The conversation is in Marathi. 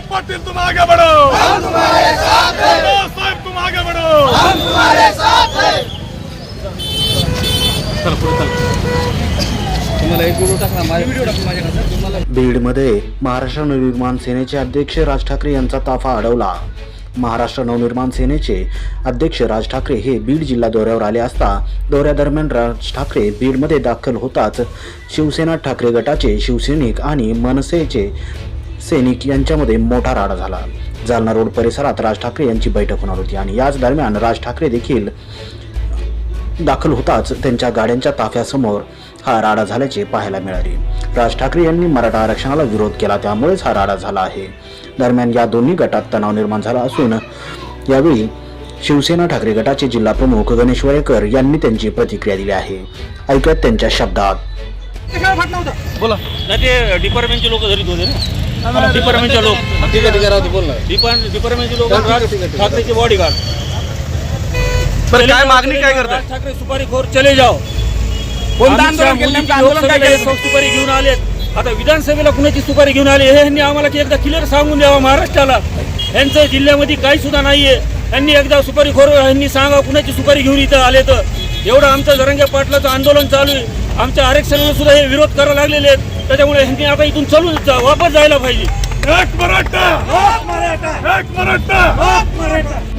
साहेब पाटील तुम आगे बढ़ो। साहेब तुम आगे बढ़ो। बीडमध्ये महाराष्ट्र नवनिर्माण सेनेचे अध्यक्ष राज ठाकरे यांचा ताफा अडवला. महाराष्ट्र नवनिर्माण सेनेचे अध्यक्ष राज ठाकरे हे बीड जिल्हा दौऱ्यावर आले असता दौऱ्यादरम्यान राज ठाकरे बीडमध्ये दाखल होताच शिवसेना ठाकरे गटाचे शिवसैनिक आणि मनसेचे सैनिक यांच्यामध्ये मोठा राडा झाला. जालना रोड परिसरात राज ठाकरे यांची बैठक होणार होती आणि याच दरम्यान राज ठाकरे देखील दाखल होताच त्यांच्या गाड्यांच्या ताफ्यासमोर हा राडा झाल्याचे पाहायला मिळाले. राज ठाकरे यांनी मराठा आरक्षणाला विरोध केला त्यामुळेच हा राडा झाला आहे. दरम्यान या दोन्ही गटात तणाव निर्माण झाला असून यावेळी शिवसेना ठाकरे गटाचे जिल्हा प्रमुख गणेश वळेकर यांनी त्यांची प्रतिक्रिया दिली आहे. ऐकत त्यांच्या शब्दात. नाही ते डिपार्टमेंटचे लोक धरीत होते ना? डिपार्टमेंटचे लोक. ठीक आहे ठीक आहे राहू दे, बोल ना. डिपार्ट डिपार्टमेंटचे लोक ठीक आहे, राज ठीक आहे, ठीक आहे. ठाकरेचे बॉडीगार्ड बरं काय मागणी काय करताय? राज ठाकरे सुपारी खोर चले जाओ. कोणतं आमच्या आंदोलन केलं? मुलीची नेमकं आंदोलन काय लोकसभेला केलं? एक सुपारी घेऊन आलेत. आता विधानसभेला कुणाची सुपारी घेऊन आले हे यांनी आम्हाला की एकदा क्लिअर सांगून द्यावं महाराष्ट्राला. यांचं जिल्ह्यामध्ये काही सुद्धा नाहीये. यांनी एकदा सुपारी खोर यांनी सांगा कुणाची सुपारी घेऊन इथं आले तर एवढं आमचं जरंग्या पाटलाचं आंदोलन चालू आहे. आमच्या आरक्षणाला सुद्धा हे विरोध करायला लागलेले आहेत. त्याच्यामुळे यांनी आता इथून चलून जा- वापस जायला पाहिजे. एक मराठा! एक मराठा!